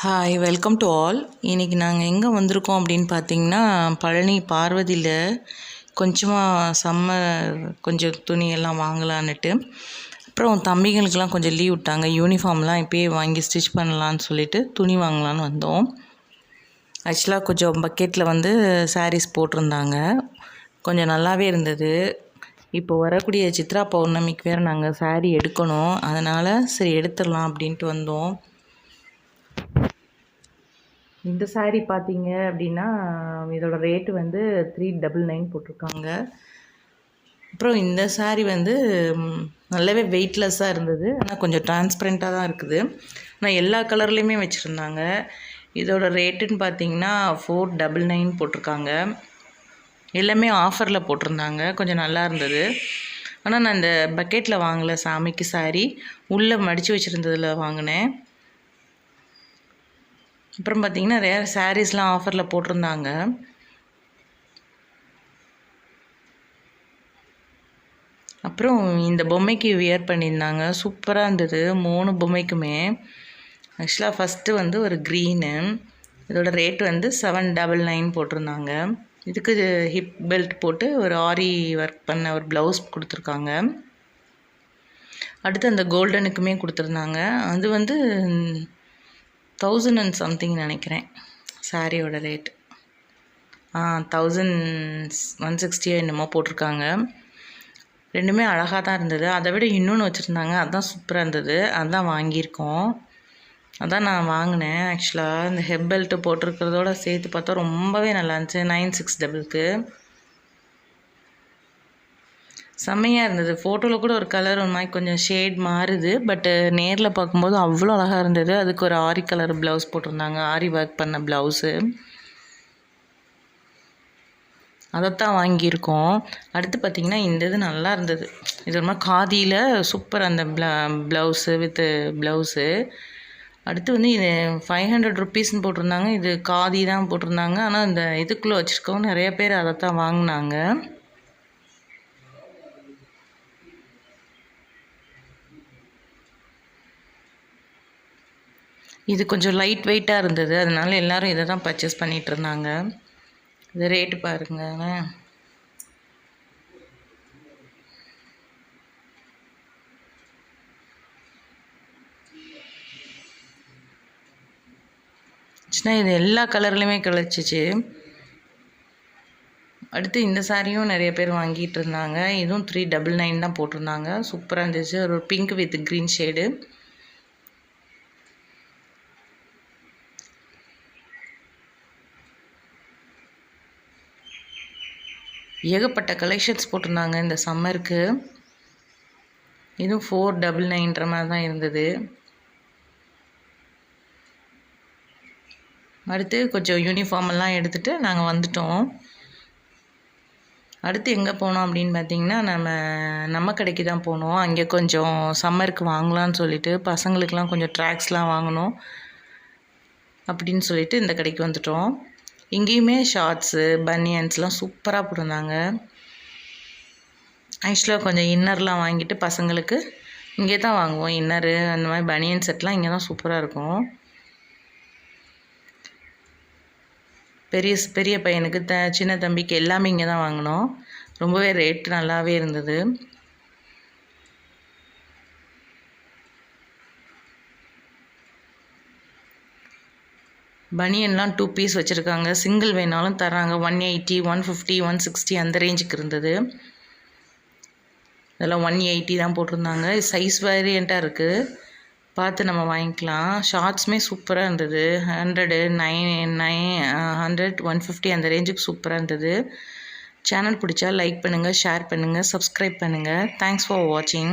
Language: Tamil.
ஹாய் வெல்கம் டு ஆல் இன்றைக்கி நாங்கள் எங்கே வந்திருக்கோம் அப்படின்னு பார்த்தீங்கன்னா பழனி பார்வதியில் கொஞ்சமாக சம்மர் கொஞ்சம் துணியெல்லாம் வாங்கலான்னுட்டு. அப்புறம் தம்பிகளுக்கெல்லாம் கொஞ்சம் லீவ் விட்டாங்க. யூனிஃபார்ம்லாம் இப்போயே வாங்கி ஸ்டிச் பண்ணலான்னு சொல்லிவிட்டு துணி வாங்கலான்னு வந்தோம். ஆக்சுவலாக கொஞ்சம் பக்கெட்டில் வந்து சாரீஸ் போட்டிருந்தாங்க. கொஞ்சம் நல்லாவே இருந்தது. இப்போ வரக்கூடிய சித்ரா பௌர்ணமிக்கு வேறு நாங்கள் சாரீ எடுக்கணும். அதனால் சரி எடுத்துடலாம் அப்படின்ட்டு வந்தோம். இந்த சாரீ பார்த்தீங்க அப்படின்னா இதோட ரேட்டு வந்து த்ரீ டபுள் நைன் போட்டிருக்காங்க. அப்புறம் இந்த சாரீ வந்து நல்லாவே வெயிட்லெஸ்ஸாக இருந்தது. ஆனால் கொஞ்சம் டிரான்ஸ்பரண்ட்டாக தான் இருக்குது. ஆனால் எல்லா கலர்லேயுமே வச்சுருந்தாங்க. இதோட ரேட்டுன்னு பார்த்தீங்கன்னா ஃபோர் டபுள் நைன் போட்டிருக்காங்க. எல்லாமே ஆஃபரில் போட்டிருந்தாங்க. கொஞ்சம் நல்லா இருந்தது. ஆனால் நான் இந்த பக்கெட்டில் வாங்கலை சாமிக்கு சாரி உள்ளே மடித்து வச்சுருந்ததில் வாங்கினேன். அப்புறம் பார்த்திங்கன்னா நிறையா சாரீஸ்லாம் ஆஃபரில் போட்டிருந்தாங்க. அப்புறம் இந்த பொம்மைக்கு வியர் பண்ணியிருந்தாங்க. சூப்பராக இருந்தது. மூணு பொம்மைக்குமே. ஆக்சுவலாக ஃபஸ்ட்டு வந்து ஒரு க்ரீனு இதோட ரேட் வந்து செவன் டபுள் நைன் போட்டிருந்தாங்க. இதுக்கு ஹிப் பெல்ட் போட்டு ஒரு ஆரி ஒர்க் பண்ண ஒரு ப்ளவுஸ் கொடுத்துருக்காங்க. அடுத்து அந்த கோல்டனுக்குமே கொடுத்துருந்தாங்க. அது வந்து தௌசண்ட் அண்ட் சம்திங் நினைக்கிறேன் சாரியோட ரேட் ஆ தௌசண்ட் ஒன் சிக்ஸ்டியோ என்னமோ போட்டிருக்காங்க. ரெண்டுமே அழகாக தான் இருந்தது. அதை விட இன்னொன்று வச்சுருந்தாங்க அதுதான் சூப்பராக இருந்தது. அதுதான் வாங்கியிருக்கோம். அதான் நான் வாங்கினேன் ஆக்சுவலாக இந்த ஹெப் பெல்ட்டு போட்டிருக்கிறதோட சேர்த்து பார்த்தா ரொம்பவே நல்லா இருந்துச்சு நைன் சிக்ஸ் டபுளுக்கு செம்மையாக இருந்தது. ஃபோட்டோவில் கூட ஒரு கலர் ஒரு மாதிரி கொஞ்சம் ஷேட் மாறுது. பட்டு நேரில் பார்க்கும்போது அவ்வளோ அழகாக இருந்தது. அதுக்கு ஒரு ஆரி கலர் ப்ளவுஸ் போட்டிருந்தாங்க. ஆரி ஒர்க் பண்ண ப்ளவுஸு அதைத்தான் வாங்கியிருக்கோம். அடுத்து பார்த்திங்கன்னா இந்த இது நல்லா இருந்தது. இது ஒரு மாதிரி காதியில் சூப்பர் அந்த ப்ளவுஸு வித்து ப்ளவுஸு அடுத்து வந்து இது ஃபைவ் ஹண்ட்ரட் ருப்பீஸ்னு போட்டிருந்தாங்க. இது காதி தான் போட்டிருந்தாங்க. ஆனால் இந்த இதுக்குள்ளே வச்சுருக்கவங்க நிறைய பேர் அதைத்தான் வாங்கினாங்க. இது கொஞ்சம் லைட் வெயிட்டாக இருந்தது. அதனால எல்லோரும் இதை தான் பர்ச்சேஸ் பண்ணிகிட்டு இருந்தாங்க. இது ரேட்டு பாருங்களேன். சின்ன இது எல்லா கலர்லேயுமே கிடச்சிச்சு அடுத்து இந்த சாரியும் நிறைய பேர் வாங்கிட்டு இருந்தாங்க. இதுவும் த்ரீ டபுள் நைன் தான் போட்டிருந்தாங்க. சூப்பராக இருந்துச்சு. ஒரு பிங்க் வித் க்ரீன் ஷேடு ஏகப்பட்ட கலெக்ஷன்ஸ் போட்டிருந்தாங்க இந்த சம்மருக்கு இதுவும் ஃபோர் டபுள் நைன்ற மாதிரி தான் இருந்தது. அடுத்து கொஞ்சம் யூனிஃபார்ம் எல்லாம் எடுத்துகிட்டு நாங்கள் வந்துட்டோம். அடுத்து எங்கே போனோம் அப்படின்னு பார்த்தீங்கன்னா நம்ம நம்ம கடைக்கு தான் போனோம். அங்கே கொஞ்சம் சம்மருக்கு வாங்கலான்னு சொல்லிட்டு பசங்களுக்கெலாம் கொஞ்சம் ட்ராக்ஸ்லாம் வாங்கணும் அப்படின்னு சொல்லிட்டு இந்த கடைக்கு வந்துட்டோம். இங்கேயுமே ஷார்ட்ஸு பனியன்ஸ்லாம் சூப்பராக போட்டிருந்தாங்க. ஆக்சுவலாக கொஞ்சம் இன்னர்லாம் வாங்கிட்டு பசங்களுக்கு இங்கே தான் வாங்குவோம் இன்னரு அந்த மாதிரி பனியன் செட்லாம் இங்கே தான் சூப்பராக இருக்கும். பெரிய பெரிய பையனுக்கு த சின்ன தம்பிக்கு எல்லாமே இங்கே தான் வாங்கினோம். ரொம்பவே ரேட் நல்லாவே இருந்தது. பனியன்லாம் டூ பீஸ் வச்சுருக்காங்க. சிங்கிள் வேணாலும் தராங்க one eighty one fifty one sixty அந்த ரேஞ்சுக்கு இருந்தது. இதெல்லாம் ஒன் எயிட்டி தான் போட்டிருந்தாங்க. சைஸ் வேரியண்ட்டாக இருக்குது பார்த்து நம்ம வாங்கிக்கலாம். ஷார்ட்ஸுமே சூப்பராக இருந்தது. Hundred nine nine hundred one fifty அந்த ரேஞ்சுக்கு சூப்பராக இருந்தது. சேனல் பிடிச்சா லைக் பண்ணுங்கள் ஷேர் பண்ணுங்கள் சப்ஸ்கிரைப் பண்ணுங்கள் தேங்க்ஸ் ஃபார் வாட்சிங்